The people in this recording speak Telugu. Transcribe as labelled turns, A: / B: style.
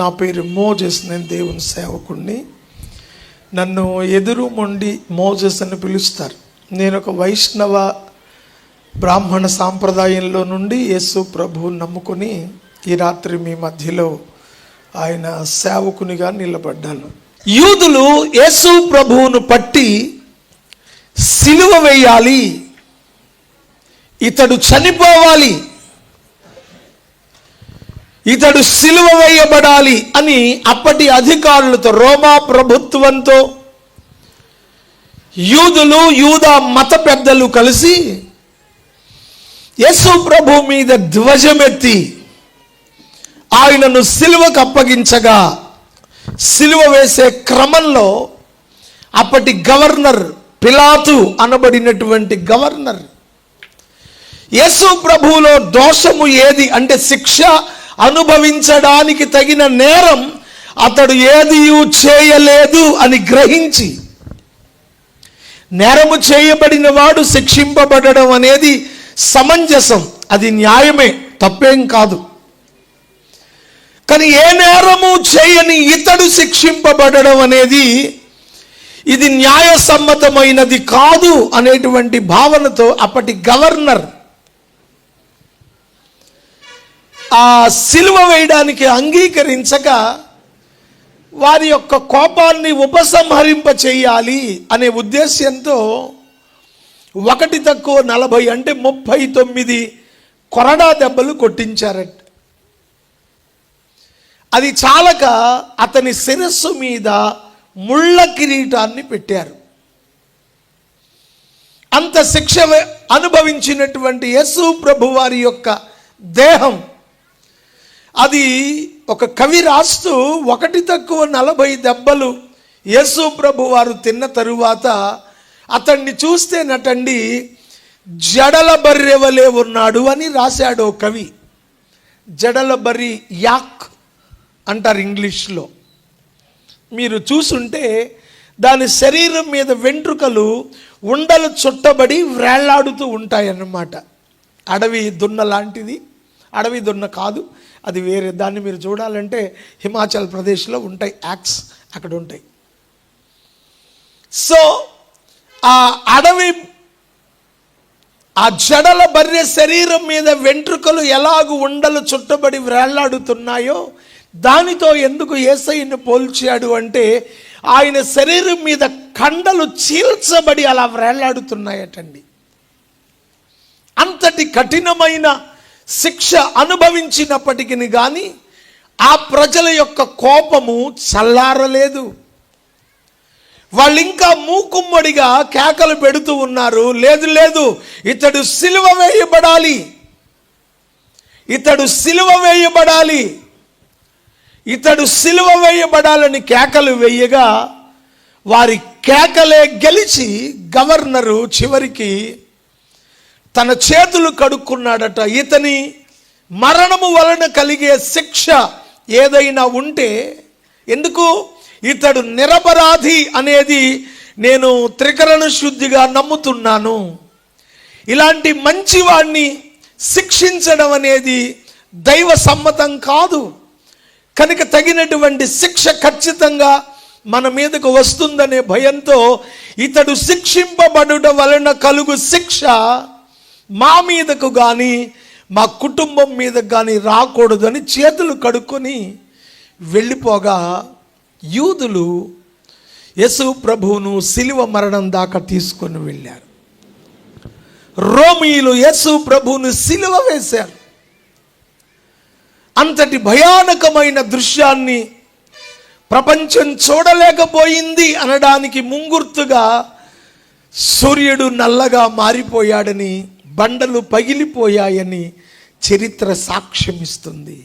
A: నా పేరు మోజెస్ నేను దేవుని సేవకుణ్ణి. నన్ను ఎదురు మొండి మోజెస్ అని పిలుస్తారు. నేను ఒక వైష్ణవ బ్రాహ్మణ సాంప్రదాయంలో నుండి యేసు ప్రభు నమ్ముకొని ఈ రాత్రి మీ మధ్యలో ఆయన సేవకునిగా నిలబడ్డాను. యూదులు యేసు ప్రభువును పట్టి సిలువ వేయాలి ఇతడు చనిపోవాలి ఇతడు సిలువ వేయబడాలి అని అప్పటి అధికారులతో రోమా ప్రభుత్వంతో యూదులు యూదా మత పెద్దలు కలిసి యేసు ప్రభు మీద ధ్వజమెత్తి ఆయనను సిలువకు అప్పగించగా సిలువ వేసే క్రమంలో అప్పటి గవర్నర్ పిలాతు అనబడినటువంటి గవర్నర్ యేసు ప్రభువులో దోషము ఏది అంటే శిక్ష అనుభవించడానికి తగిన నేరం అతడు ఏది చేయలేదు అని గ్రహించి నేరము చేయబడిన వాడు శిక్షింపబడడం అనేది సమంజసం అది న్యాయమే తప్పేం కాదు. కానీ ఏ నేరము చేయని ఇతడు శిక్షింపబడడం అనేది ఇది న్యాయసమ్మతమైనది కాదు అనేటువంటి భావనతో అప్పటి గవర్నర్ ఆ సిలువ వేయడానికి అంగీకరించక వారి యొక్క కోపాన్ని ఉపసంహరింప చేయాలి అనే ఉద్దేశ్యంతో ఒకటి తక్కువ నలభై అంటే ముప్పై తొమ్మిది కొరడా దెబ్బలు కొట్టించారట. అది చాలక అతని శిరస్సు మీద ముళ్ళ కిరీటాన్ని పెట్టారు. అంత శిక్ష అనుభవించినటువంటి యేసు ప్రభు వారి యొక్క దేహం అది ఒక కవి రాస్తూ ఒకటి తక్కువ నలభై దెబ్బలు యేసు ప్రభు వారు తిన్న తరువాత అతన్ని చూస్తే నటండి జడల బర్రెవలే ఉన్నాడు అని రాశాడు ఓ కవి. జడల బర్రి యాక్ అంటారు ఇంగ్లీష్లో. మీరు చూసుంటే దాని శరీరం మీద వెంట్రుకలు ఉండలు చుట్టబడి వ్రేళ్ళాడుతూ ఉంటాయన్నమాట. అడవి దున్న లాంటిది. అడవి దున్న కాదు అది వేరే దాన్ని మీరు చూడాలంటే హిమాచల్ ప్రదేశ్లో ఉంటాయి యాక్స్ అక్కడ ఉంటాయి. సో ఆ అడవి ఆ జడల బర్రె శరీరం మీద వెంట్రుకలు ఎలాగు ఉండలు చుట్టబడి వేళ్ళాడుతున్నాయో దానితో ఎందుకు ఏసైని పోల్చాడు అంటే ఆయన శరీరం మీద కండలు చీల్చబడి అలా వేళ్ళాడుతున్నాయటండి. అంతటి కఠినమైన శిక్ష అనుభవించినప్పటికీ కానీ ఆ ప్రజల యొక్క కోపము చల్లారలేదు. వాళ్ళు ఇంకా మూకుమ్మడిగా కేకలు పెడుతూ ఉన్నారు. లేదు లేదు ఇతడు సిలువ వేయబడాలి. ఇతడు సిలువ వేయబడాలి. ఇతడు సిలువ వేయబడాలని కేకలు వేయగా వారి కేకలే గెలిచి గవర్నరు చివరికి తన చేతులు కడుక్కున్నాడట. ఇతని మరణము వలన కలిగే శిక్ష ఏదైనా ఉంటే ఎందుకు? ఇతడు నిరపరాధి అనేది నేను త్రికరణ శుద్ధిగా నమ్ముతున్నాను. ఇలాంటి మంచివాణ్ణి శిక్షించడం అనేది దైవ సమ్మతం కాదు. కనుక తగినటువంటి శిక్ష ఖచ్చితంగా మన మీదకు వస్తుందనే భయంతో ఇతడు శిక్షింపబడుట వలన కలుగు శిక్ష మా మీదకు కానీ మా కుటుంబం మీదకు కానీ రాకూడదని చేతులు కడుక్కొని వెళ్ళిపోగా యూదులు యశు ప్రభువును సిలువ మరణం దాకా తీసుకొని వెళ్ళారు. రోమీయులు యశు ప్రభువును సిలువ వేశారు. అంతటి భయానకమైన దృశ్యాన్ని ప్రపంచం చూడలేకపోయింది అనడానికి ముంగుర్తుగా సూర్యుడు నల్లగా మారిపోయాడని బండలు పగిలిపోయాయని చరిత్ర సాక్ష్యమిస్తుంది.